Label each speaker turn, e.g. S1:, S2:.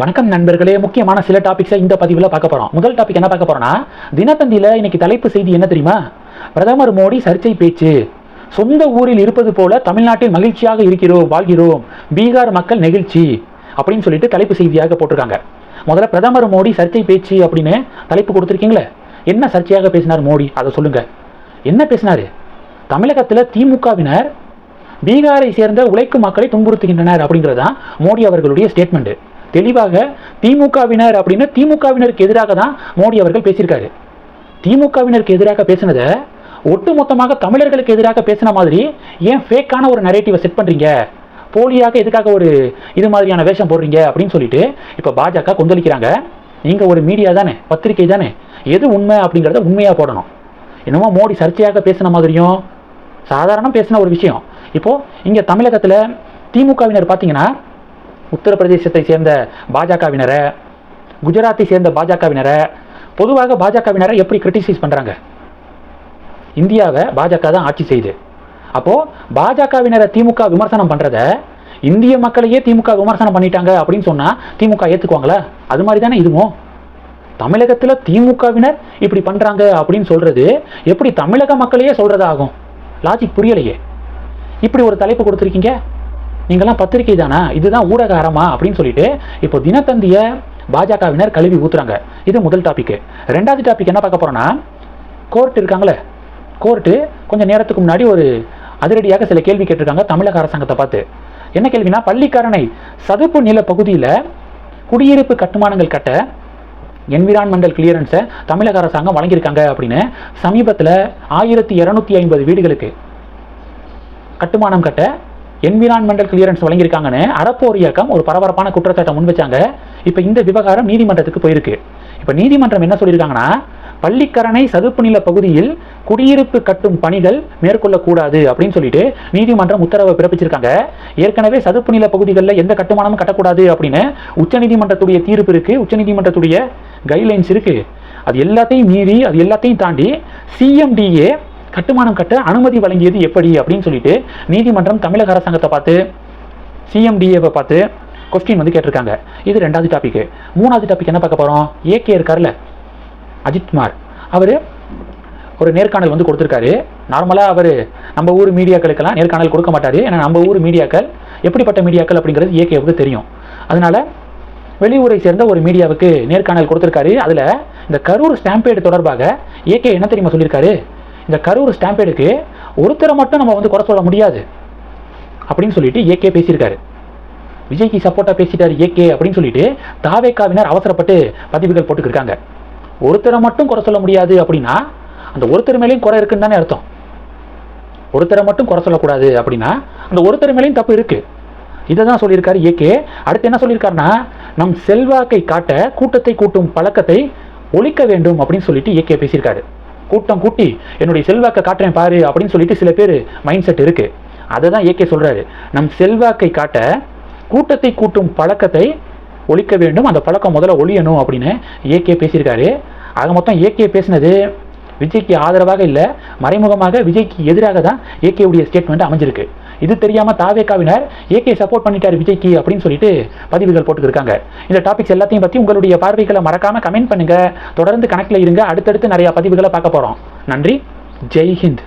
S1: வணக்கம் நண்பர்களே. முக்கியமான சில டாபிக்ஸை இந்த பதிவில் பார்க்க போகிறோம் முதல் டாபிக் என்ன பார்க்க போகிறோம்னா தினத்தந்தியில் இன்னைக்கு தலைப்பு செய்தி என்ன தெரியுமா? பிரதமர் மோடி சர்ச்சை பேச்சு. சொந்த ஊரில் இருப்பது போல தமிழ்நாட்டில் மகிழ்ச்சியாக இருக்கிறோம் வாழ்கிறோம். பீகார் மக்கள் நெகிழ்ச்சி அப்படின்னு சொல்லிட்டு தலைப்பு செய்தியாக போட்டிருக்காங்க. முதல்ல பிரதமர் மோடி சர்ச்சை பேச்சு அப்படின்னு தலைப்பு கொடுத்துருக்கீங்களே. என்ன சர்ச்சையாக பேசினார் மோடி? அதை சொல்லுங்க. என்ன பேசினார்? தமிழகத்தில் திமுகவினர் பீகாரை சேர்ந்த உழைக்கும் மக்களை துன்புறுத்துகின்றனர் அப்படிங்கிறது தான் மோடி அவர்களுடைய ஸ்டேட்மெண்ட் தெளிவாக திமுகவினர் அப்படின்னு திமுகவினருக்கு எதிராக தான் மோடி அவர்கள் பேசியிருக்காரு. திமுகவினருக்கு எதிராக பேசினதை ஒட்டுமொத்தமாக தமிழர்களுக்கு எதிராக பேசின மாதிரி ஏன் ஃபேக்கான ஒரு நரேட்டிவை செட் பண்ணுறீங்க போலியாக எதுக்காக ஒரு இது மாதிரியான வேஷம் போடுறீங்க அப்படின்னு சொல்லிட்டு இப்போ பாஜக கொந்தளிக்கிறாங்க. நீங்கள் ஒரு மீடியா தானே பத்திரிகை தானே எது உண்மை அப்படிங்கிறத உண்மையாக போடணும். என்னமோ மோடி சர்ச்சையாக பேசின மாதிரியும் சாதாரணம் பேசின ஒரு விஷயம். இப்போது இங்கே தமிழகத்தில் திமுகவினர் பார்த்தீங்கன்னா உத்தரப்பிரதேசத்தை சேர்ந்த பாஜகவினரை குஜராத்தை சேர்ந்த பாஜகவினரை பொதுவாக பாஜகவினரை எப்படி கிரிட்டிசைஸ் பண்ணுறாங்க இந்தியாவை பாஜக தான் ஆட்சி செய்யுது அப்போது பாஜகவினரை திமுக விமர்சனம் பண்ணுறத இந்திய மக்களையே திமுக விமர்சனம் பண்ணிட்டாங்க அப்படின்னு சொன்னால் திமுக ஏற்றுக்குவாங்களா அது மாதிரி தானே இதுவும்? தமிழகத்தில் திமுகவினர் இப்படி பண்ணுறாங்க அப்படின்னு சொல்கிறது எப்படி தமிழக மக்களையே சொல்கிறதாகும் லாஜிக் புரியலையே. இப்படி ஒரு தலைப்பு கொடுத்துருக்கீங்க? நீங்களாம் பத்திரிகை தானா? இதுதான் ஊடக அறமா அப்படின்னு சொல்லிட்டு இப்போ தினத்தந்திய பாஜகவினர் கழுவி ஊத்துறாங்க. இது முதல் டாபிக் ரெண்டாவது டாபிக் என்ன பார்க்க போறோம்னா கோர்ட் இருக்காங்களே? கோர்ட்டு கொஞ்சம் நேரத்துக்கு முன்னாடி ஒரு அதிரடியாக சில கேள்வி கேட்டிருக்காங்க தமிழக அரசாங்கத்தை பார்த்து. என்ன கேள்வினா பள்ளிக்கரணை சதுப்பு நில பகுதியில் குடியிருப்பு கட்டுமானங்கள் கட்ட என்விரான்மெண்டல் கிளியரன்ஸை தமிழக அரசாங்கம் வழங்கியிருக்காங்க அப்படின்னு சமீபத்தில் ஆயிரத்தி இரநூத்தி ஐம்பது வீடுகளுக்கு கட்டுமானம் கட்ட என்விரான்மெண்டல் கிளியரன்ஸ் வழங்கியிருக்காங்கன்னு அறப்போர் இயக்கம் ஒரு பரபரப்பான குற்றச்சாட்டை முன் வச்சாங்க. இப்போ இந்த விவகாரம் நீதிமன்றத்துக்கு போயிருக்கு. இப்போ நீதிமன்றம் என்ன சொல்லியிருக்காங்கன்னா பள்ளிக்கரணை சதுப்பு நில பகுதியில் குடியிருப்பு கட்டும் பணிகள் மேற்கொள்ளக்கூடாது அப்படின்னு சொல்லிட்டு நீதிமன்றம் உத்தரவை பிறப்பிச்சிருக்காங்க. ஏற்கனவே சதுப்பு நில பகுதிகளில் எந்த கட்டுமானமும் கட்டக்கூடாது அப்படின்னு உச்சநீதிமன்றத்துடைய தீர்ப்பு இருக்கு. உச்சநீதிமன்றத்துடைய கைட்லைன்ஸ் இருக்கு. அது எல்லாத்தையும் மீறி அது எல்லாத்தையும் தாண்டி சிஎம்டிஏ கட்டுமானம் கட்ட அனுமதி வழங்கியது எப்படி அப்படின்னு சொல்லிட்டு நீதிமன்றம் தமிழக அரசாங்கத்தை பார்த்து சிஎம்டிஏவை பார்த்து கொஸ்டின் வந்து கேட்டிருக்காங்க. இது ரெண்டாவது டாபிக் மூணாவது டாபிக் என்ன பார்க்க போகிறோம் ஏகே இருக்கார்ல அஜித்குமார் அவர் ஒரு நேர்காணல் வந்து கொடுத்துருக்காரு. நார்மலாக அவர் நம்ம ஊர் மீடியாக்களுக்கெல்லாம் நேர்காணல் கொடுக்க மாட்டார். ஏன்னா நம்ம ஊர் மீடியாக்கள் எப்படிப்பட்ட மீடியாக்கள் அப்படிங்கிறது ஏகேவுக்கு தெரியும். அதனால் வெளியூரை சேர்ந்த ஒரு மீடியாவுக்கு நேர்காணல் கொடுத்துருக்காரு. அதில் இந்த கரூர் ஸ்டாம்பேடு தொடர்பாக ஏகே என்ன தெரியுமா சொல்லியிருக்காரு? இந்த கரூர் ஸ்டாம்பேடுக்கு ஒருத்தரை மட்டும் நம்ம வந்து குறை சொல்ல முடியாது அப்படின்னு சொல்லிட்டு ஏகே பேசியிருக்காரு. விஜய்க்கு சப்போர்ட்டாக பேசிட்டார் ஏகே அப்படின்னு சொல்லிட்டு தாவேக்காவினர் அவசரப்பட்டு பதிவுகள் போட்டுக்கிருக்காங்க. ஒருத்தரை மட்டும் குறை சொல்ல முடியாது அப்படின்னா அந்த ஒருத்தர் மேலேயும் குறை இருக்குன்னு தானே அர்த்தம். ஒருத்தரை மட்டும் குறை சொல்லக்கூடாது அப்படின்னா அந்த ஒருத்தர் மேலேயும் தப்பு இருக்குது இதை தான் சொல்லியிருக்காரு ஏகே அடுத்து என்ன சொல்லியிருக்காருன்னா நம் செல்வாக்கை காட்ட கூட்டத்தை கூட்டும் பழக்கத்தை ஒழிக்க வேண்டும் அப்படின்னு சொல்லிட்டு ஏகே பேசியிருக்காரு. கூட்டம் கூட்டி என்னுடைய செல்வாக்கை காட்டுறேன் பாரு அப்படின்னு சொல்லிட்டு சில பேர் மைண்ட் செட் இருக்கு. அதை தான் ஏகே சொல்றாரு. நம் செல்வாக்கை காட்ட கூட்டத்தை கூட்டும் பழக்கத்தை ஒழிக்க வேண்டும். அந்த பழக்கம் முதல்ல ஒழியணும் அப்படின்னு ஏகே பேசியிருக்காரு. ஆக மொத்தம் ஏகே பேசினது விஜய்க்கு ஆதரவாக இல்லை மறைமுகமாக விஜய்க்கு எதிராக தான் ஏகேவுடைய ஸ்டேட்மெண்ட் அமைஞ்சிருக்கு. இது தெரியாமல் தாவேக்காவினர் ஏகே சப்போர்ட் பண்ணிட்டார் விஜய்க்கு அப்படின்னு சொல்லிட்டு பதிவுகள் போட்டுக்கிருக்காங்க. இந்த டாபிக்ஸ் எல்லாத்தையும் பற்றி உங்களுடைய பார்வைகளை மறக்காமல் கமெண்ட் பண்ணுங்கள் தொடர்ந்து கணக்கில் இருங்க. அடுத்தடுத்து நிறையா பதிவுகளை பார்க்க போகிறோம் நன்றி. ஜெய் ஹிந்த்.